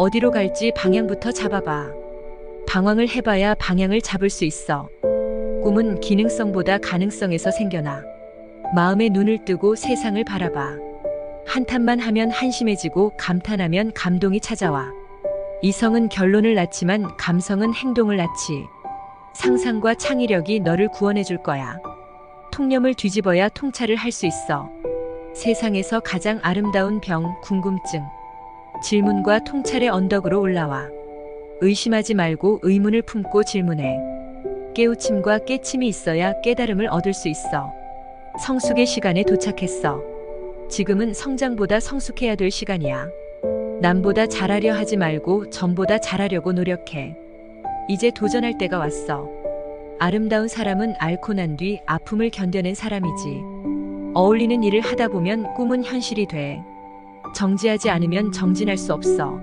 어디로 갈지 방향부터 잡아봐. 방황을 해봐야 방향을 잡을 수 있어. 꿈은 기능성보다 가능성에서 생겨나. 마음에 눈을 뜨고 세상을 바라봐. 한탄만 하면 한심해지고 감탄하면 감동이 찾아와. 이성은 결론을 낳지만 감성은 행동을 낳지. 상상과 창의력이 너를 구원해 줄 거야. 통념을 뒤집어야 통찰을 할 수 있어. 세상에서 가장 아름다운 병, 궁금증. 질문과 통찰의 언덕으로 올라와. 의심하지 말고 의문을 품고 질문해. 깨우침과 깨침이 있어야 깨달음을 얻을 수 있어. 성숙의 시간에 도착했어. 지금은 성장보다 성숙해야 될 시간이야. 남보다 잘하려 하지 말고 전보다 잘하려고 노력해. 이제 도전할 때가 왔어. 아름다운 사람은 앓고 난 뒤 아픔을 견뎌낸 사람이지. 어울리는 일을 하다 보면 꿈은 현실이 돼. 정지하지 않으면 정진할 수 없어.